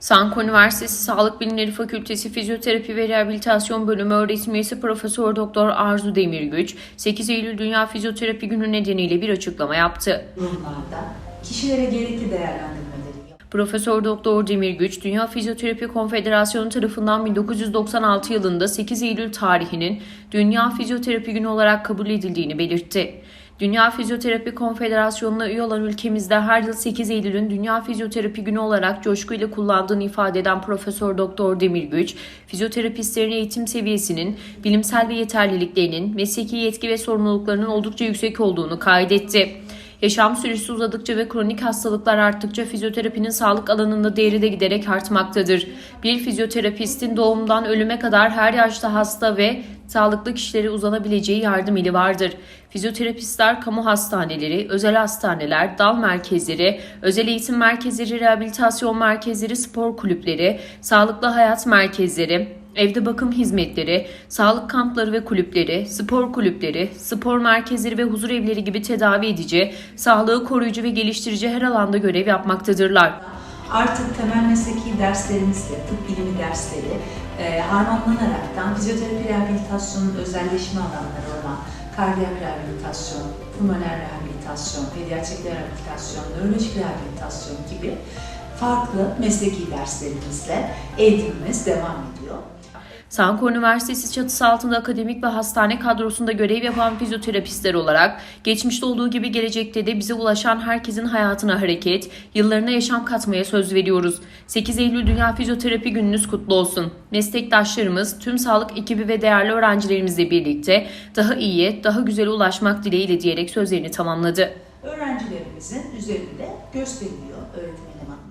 Sanko Üniversitesi Sağlık Bilimleri Fakültesi Fizyoterapi ve Rehabilitasyon Bölümü öğretim üyesi Profesör Doktor Arzu Demirgüç, 8 Eylül Dünya Fizyoterapi Günü nedeniyle bir açıklama yaptı. durumlarda kişilere gerekli değerlendirmeleri Profesör Doktor Demirgüç, Dünya Fizyoterapi Konfederasyonu tarafından 1996 yılında 8 Eylül tarihinin Dünya Fizyoterapi Günü olarak kabul edildiğini belirtti. Dünya Fizyoterapi Konfederasyonu'na üye olan ülkemizde her yıl 8 Eylül'ün Dünya Fizyoterapi Günü olarak coşkuyla kullandığını ifade eden Profesör Doktor Demirgüç, fizyoterapistlerin eğitim seviyesinin, bilimsel ve yeterliliklerinin, mesleki yetki ve sorumluluklarının oldukça yüksek olduğunu kaydetti. Yaşam süresi uzadıkça ve kronik hastalıklar arttıkça fizyoterapinin sağlık alanında değeri de giderek artmaktadır. Bir fizyoterapistin doğumdan ölüme kadar her yaşta hasta ve sağlıklı kişilere uzanabileceği yardım eli vardır. Fizyoterapistler kamu hastaneleri, özel hastaneler, dal merkezleri, özel eğitim merkezleri, rehabilitasyon merkezleri, spor kulüpleri, sağlıklı hayat merkezleri, Evde bakım hizmetleri, sağlık kampları ve kulüpleri, spor kulüpleri, spor merkezleri ve huzur evleri gibi tedavi edici, sağlığı koruyucu ve geliştirici her alanda görev yapmaktadırlar. Artık temel mesleki derslerimizle tıp bilimi dersleri e, harmanlanaraktan fizyoterapi rehabilitasyonun özelleşme alanları olan kardiyak rehabilitasyon, pulmoner rehabilitasyon, pediatrik rehabilitasyon, nörolojik rehabilitasyon gibi farklı mesleki derslerimizle eğitimimiz devam ediyor. Sanko Üniversitesi çatısı altında akademik ve hastane kadrosunda görev yapan fizyoterapistler olarak geçmişte olduğu gibi gelecekte de bize ulaşan herkesin hayatına hareket, yıllarına yaşam katmaya söz veriyoruz. 8 Eylül Dünya Fizyoterapi Gününüz kutlu olsun. Meslektaşlarımız, tüm sağlık ekibi ve değerli öğrencilerimizle birlikte daha iyiye, daha güzele ulaşmak dileğiyle diyerek sözlerini tamamladı. Öğrencilerimizin üzerinde gösteriliyor elemanımız.